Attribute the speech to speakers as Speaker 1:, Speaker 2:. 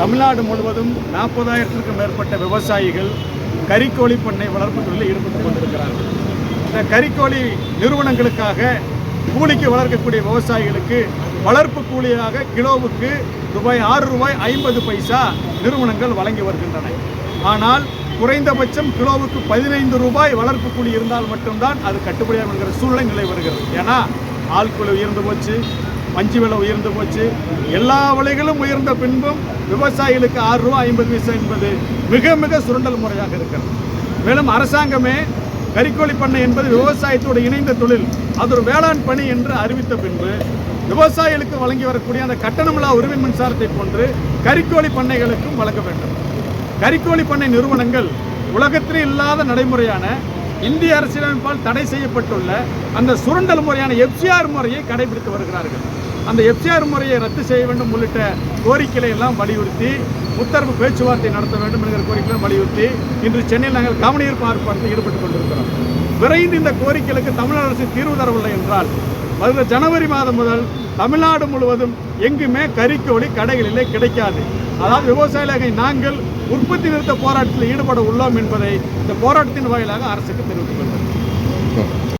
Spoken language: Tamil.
Speaker 1: தமிழ்நாடு முழுவதும் நாற்பதாயிரத்திற்கும் மேற்பட்ட விவசாயிகள் கறிக்கோழி பண்ணை வளர்ப்பு தொழிலில் ஈடுபட்டு கொண்டிருக்கிறார்கள். இந்த கறிக்கோழி நிறுவனங்களுக்காக கூலிக்கு வளர்க்கக்கூடிய விவசாயிகளுக்கு வளர்ப்பு கூலியாக கிலோவுக்கு ரூபாய் ஆறு ரூபாய் ஐம்பது பைசா நிறுவனங்கள் வழங்கி வருகின்றன. ஆனால் குறைந்தபட்சம் கிலோவுக்கு பதினைந்து ரூபாய் வளர்ப்பு கூலி இருந்தால் மட்டும்தான் அது கட்டுப்படியாகும் என்கிற சூழ்நிலை நிலை வருகிறது. ஏன்னா ஆள்குலை உயர்ந்து போச்சு பஞ்சு விலை உயர்ந்து போச்சு. எல்லா விலைகளும் உயர்ந்த பின்பும் விவசாயிகளுக்கு ஆறு ரூபாய் ஐம்பது பைசா என்பது மிக மிக சுரண்டல் முறையாக இருக்கிறது. மேலும் அரசாங்கமே கறிக்கோழி பண்ணை என்பது விவசாயத்தோடு இணைந்த தொழில். அது ஒரு வேளாண் பணி என்று அறிவித்த பின்பு விவசாயிகளுக்கு வழங்கி வரக்கூடிய அந்த கட்டணமில்லா உரிமை மின்சாரத்தை போன்று கறிக்கோழி பண்ணைகளுக்கும் வழங்க வேண்டும். கறிக்கோழி பண்ணை நிறுவனங்கள் உலகத்திலே இல்லாத நடைமுறையான இந்திய அரசியலமைப்பால் தடை செய்யப்பட்டுள்ள அந்த சுரண்டல் முறையான எஃப்சிஆர் முறையை கடைபிடித்து வருகிறார்கள். அந்த எஃப்சிஆர் முறையை ரத்து செய்ய வேண்டும் உள்ளிட்ட கோரிக்கைகளை எல்லாம் வலியுறுத்தி முத்தரப்பு பேச்சுவார்த்தை நடத்த வேண்டும் என்கிற கோரிக்கைகளை வலியுறுத்தி இன்று சென்னையில் நாங்கள் கவனீர்ப்பு ஆர்ப்பாட்டத்தில் ஈடுபட்டுக் கொண்டிருக்கிறோம். விரைந்து இந்த கோரிக்கைகளுக்கு தமிழக அரசு தீர்வு தரவில்லை என்றால் வருகிற ஜனவரி மாதம் முதல் தமிழ்நாடு முழுவதும் எங்குமே கறிக்கோழி கடைகளிலே கிடைக்காது. அதாவது விவசாயிகளை நாங்கள் உற்பத்தி நிறுத்த போராட்டத்தில் ஈடுபட உள்ளோம் என்பதை இந்த போராட்டத்தின் வாயிலாக அரசுக்கு தெரிவித்துக் கொள்கிறோம்.